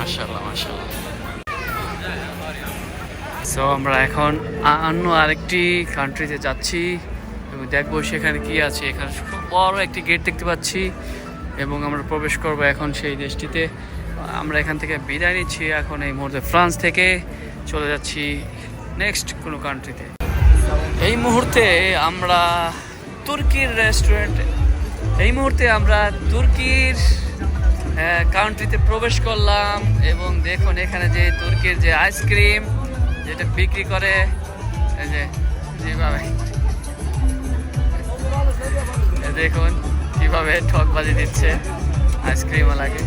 মাশাল্লাহ মাশাল্লাহ সো আমরা এখন অন্য আরেকটি কান্ট্রিতে যাচ্ছি এবং দেখব সেখানে কি আছে। এখানে বড় একটি গেট দেখতে পাচ্ছি এবং আমরা প্রবেশ করব এখন সেই দেশটিতে। আমরা এখান থেকে বিদায় নিচ্ছি এখন এই মুহূর্তে ফ্রান্স থেকে। চলে যাচ্ছি নেক্সট কোনো কান্ট্রিতে এই মুহূর্তে আমরা তুর্কির রেস্টুরেন্ট এই মুহূর্তে আমরা তুর্কির কান্ট্রিতে প্রবেশ করলাম এবং দেখুন এখানে যে তুর্কির যে আইসক্রিম যেটা বিক্রি করে যেভাবে। দেখুন কীভাবে ঠকবাজি দিচ্ছে আইসক্রিমও লাগে।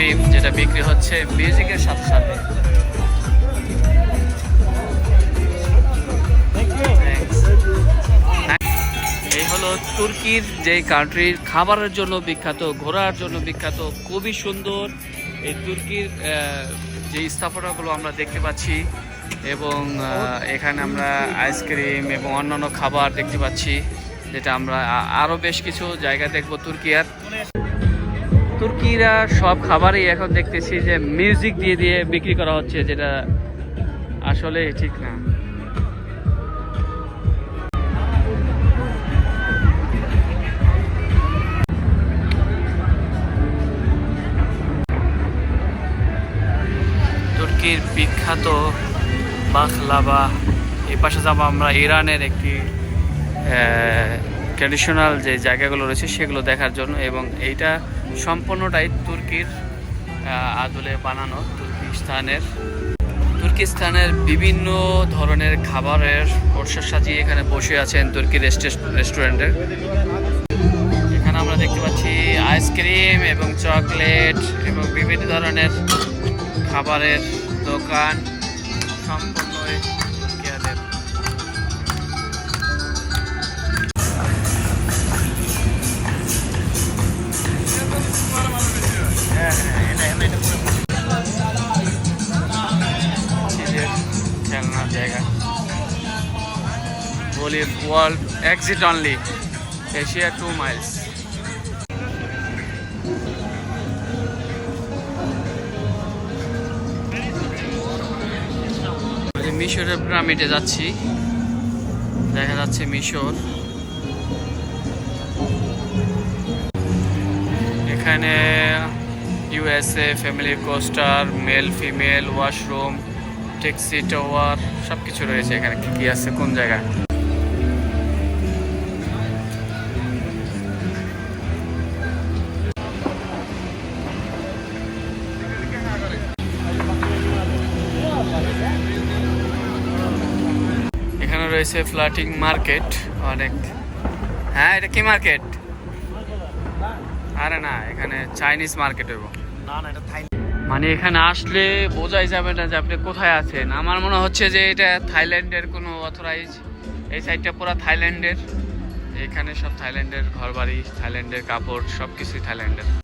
আইসক্রিম যেটা বিক্রি হচ্ছে মিউজিকের সাথে সাথে। এই হলো তুর্কির যে কান্ট্রির খাবারের জন্য বিখ্যাত, ঘোরার জন্য বিখ্যাত, খুবই সুন্দর এই তুর্কির যে স্থাপনাগুলো আমরা দেখতে পাচ্ছি এবং এখানে আমরা আইসক্রিম এবং অন্যান্য খাবার দেখতে পাচ্ছি, যেটা আমরা আরও বেশ কিছু জায়গা দেখব তুর্কিয়ার তুর্কিরা সব খাবারই এখন দেখতেছি যে মিউজিক দিয়ে দিয়ে বিক্রি করা হচ্ছে, যেটা আসলে ঠিক না। তুর্কির বিখ্যাত বাখলাবা এই পাশে যাব আমরা ইরানের একটি ট্র্যাডিশনাল যে জায়গাগুলো রয়েছে সেগুলো দেখার জন্য এবং এইটা সম্পূর্ণটাই তুর্কির আদলে বানানো তুর্কিস্তানের। তুর্কিস্তানের বিভিন্ন ধরনের খাবারের পরিসর সাজিয়ে এখানে বসে আছেন তুর্কি রেস্টুরেন্টের এখানে আমরা দেখতে পাচ্ছি আইসক্রিম এবং চকলেট এবং বিভিন্ন ধরনের খাবারের দোকান। সম্পূর্ণই খেলনার জায়গা বলি world exit only Asia to miles মিশরের পিরামিডে যাচ্ছি। দেখা যাচ্ছে মিশর। এখানে USA family coaster male female washroom taxi tower সব কিছু রয়েছে এখানে। কি কি আছে? কোন জায়গায়? এখানে রয়েছে ফ্লাটিং মার্কেট, অনেক। হ্যাঁ এটা কি মার্কেট? আরে না, এখানে চাইনিজ মার্কেট হইব। না না, এটা মানে এখানে আসলে বোঝাই যাবে না যে আপনি কোথায় আছেন। আমার মনে হচ্ছে যে এটা থাইল্যান্ডের কোনো অথরাইজ এই সাইডটা পুরো থাইল্যান্ডের। এখানে সব থাইল্যান্ডের ঘরবাড়ি, থাইল্যান্ডের কাপড় সব কিছুই থাইল্যান্ডের।